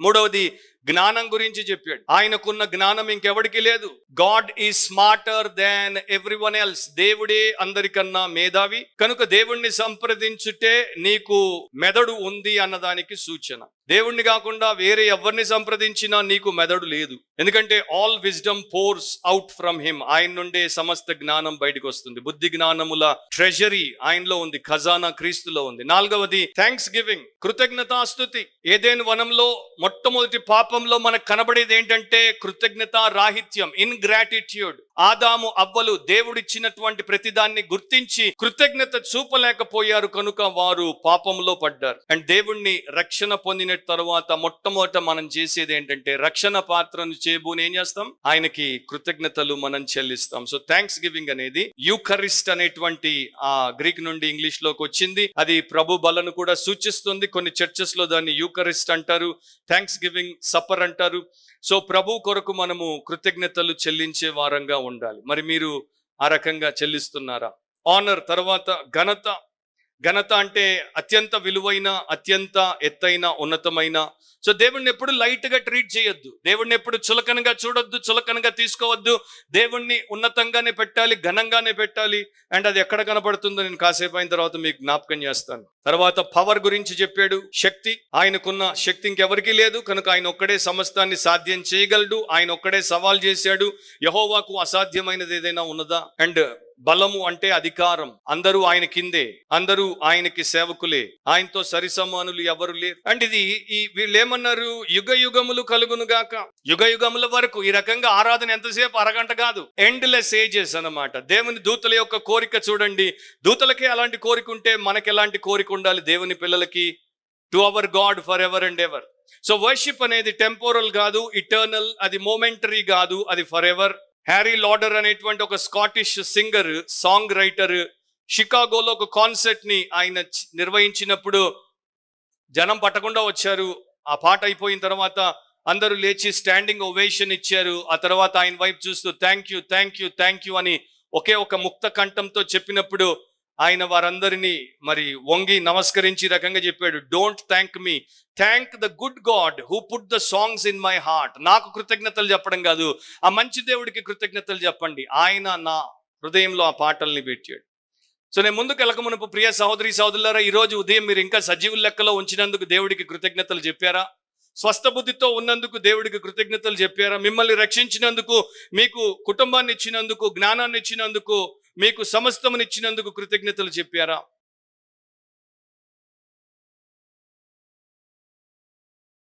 మూడవది జ్ఞానం గురించి చెప్పాడు. ఆయనకున్న జ్ఞానం ఇంకెవడికి లేదు. God is smarter than everyone else దేవుడే అందరికన్నా మేధావి. కనుక దేవుణ్ణి సంప్రదించుటే నీకు మెదడు ఉంది అన్నదానికి సూచన. దేవుణ్ణి కాకుండా వేరే ఎవరిని సంప్రదించినా నీకు మెదడు లేదు. ఎందుకంటే all wisdom pours out from him ఆయన నుండే సమస్త జ్ఞానం బయటకు వస్తుంది. బుద్ధి జ్ఞానముల ట్రెజరీ ఆయనలో ఉంది. ఖజానా క్రీస్తులో ఉంది. నాలుగవది థ్యాంక్స్ గివింగ్ కృతజ్ఞతాస్తుతి. ఏదేని వనంలో మొట్టమొదటి పాప పాపంలో మనకు కనబడేది ఏంటంటే కృతజ్ఞత రాహిత్యం ఇన్ గ్రాటిట్యూడ్ ఆదాము అవ్వలు దేవుడిచ్చినటువంటి ప్రతిదాన్ని గుర్తించి కృతజ్ఞత చూపలేకపోయారు కనుక వారు పాపంలో పడ్డారు. అండ్ దేవుణ్ణి రక్షణ పొందిన తర్వాత మొట్టమొదట మనం చేసేది ఏంటంటే రక్షణ పాత్రను చేబూని ఏం చేస్తాం? ఆయనకి కృతజ్ఞతలు మనం చెల్లిస్తాం. సో థ్యాంక్స్ గివింగ్ అనేది యూకరిస్ట్ అనేటువంటి ఆ గ్రీక్ నుండి ఇంగ్లీష్లోకి వచ్చింది. అది ప్రభు బలను కూడా సూచిస్తుంది. కొన్ని చర్చెస్లో దాన్ని యూకరిస్ట్ అంటారు థ్యాంక్స్ గివింగ్ సప్పర్ అంటారు. సో ప్రభు కొరకు మనము కృతజ్ఞతలు చెల్లించే వారంగా ఉండాలి. మరి మీరు ఆ రకంగా చెల్లిస్తున్నారా? ఆనర్ తర్వాత ఘనత ఘనత అంటే అత్యంత విలువైన అత్యంత ఎత్తైన ఉన్నతమైన. సో దేవుణ్ణి ఎప్పుడు లైట్గా ట్రీట్ చేయొద్దు. దేవుణ్ణి ఎప్పుడు చులకనగా చూడొద్దు చులకనగా తీసుకోవద్దు. దేవుణ్ణి ఉన్నతంగానే పెట్టాలి ఘనంగానే పెట్టాలి. అండ్ అది ఎక్కడ కనబడుతుందో నేను కాసేపు అయిన తర్వాత మీకు జ్ఞాపకం చేస్తాను. తర్వాత పవర్ గురించి చెప్పాడు. శక్తి. ఆయనకున్న శక్తి ఇంకెవరికీ లేదు. కనుక ఆయన ఒక్కడే సమస్తాన్ని సాధ్యం చేయగలడు. ఆయన ఒక్కడే సవాల్ చేశాడు. యహోవాకు అసాధ్యమైనది ఏదైనా ఉన్నదా? అండ్ బలము అంటే అధికారం. అందరూ ఆయన కిందే అందరూ ఆయనకి సేవకులే. ఆయనతో సరిసమానులు ఎవరు లేరు. అండ్ ఇది ఈ వీళ్ళు ఏమన్నారు యుగ యుగములు కలుగును గాక. యుగ యుగముల వరకు ఈ రకంగా ఆరాధన ఎంతసేపు? అరగంట కాదు. ఎండ్లెస్ ఏజెస్ అన్నమాట. దేవుని దూతల యొక్క కోరిక చూడండి. దూతలకే అలాంటి కోరిక ఉంటే మనకి ఎలాంటి కోరిక ఉండాలి? దేవుని పిల్లలకి? To our God for ever and ever so worship అనేది టెంపోరల్ కాదు ఇటర్నల్ అది మోమెంటరీ కాదు అది ఫర్ ఎవర్ హ్యారీ లాడర్ అనేటువంటి ఒక స్కాటిష్ సింగర్ సాంగ్ రైటర్ షికాగోలో ఒక కాన్సర్ట్ని ఆయన నిర్వహించినప్పుడు జనం పట్టకుండా వచ్చారు. ఆ పాట అయిపోయిన తర్వాత అందరూ లేచి స్టాండింగ్ ఓవేషన్ ఇచ్చారు. ఆ తర్వాత ఆయన వైపు చూస్తూ thank you thank you thank you అని ఒకే ఒక ముక్త కంఠంతో చెప్పినప్పుడు ఆయన వారందరినీ మరి వంగి నమస్కరించి రకంగా చెప్పాడు don't thank me thank the good God who put the songs in my heart నాకు కృతజ్ఞతలు చెప్పడం కాదు ఆ మంచి దేవుడికి కృతజ్ఞతలు చెప్పండి. ఆయన నా హృదయంలో ఆ పాటల్ని పెట్టాడు. సో నేను ముందుకు వెళ్ళకమునుపు ప్రియ సహోదరి సహోదరులారా ఈ రోజు ఉదయం మీరు ఇంకా సజీవుల లెక్కలో ఉంచినందుకు దేవుడికి కృతజ్ఞతలు చెప్పారా? స్వస్థ బుద్ధితో ఉన్నందుకు దేవుడికి కృతజ్ఞతలు చెప్పారా? మిమ్మల్ని రక్షించినందుకు మీకు కుటుంబాన్ని ఇచ్చినందుకు జ్ఞానాన్ని ఇచ్చినందుకు మీకు సమస్తమునిచ్చినందుకు కృతజ్ఞతలు చెప్పారా?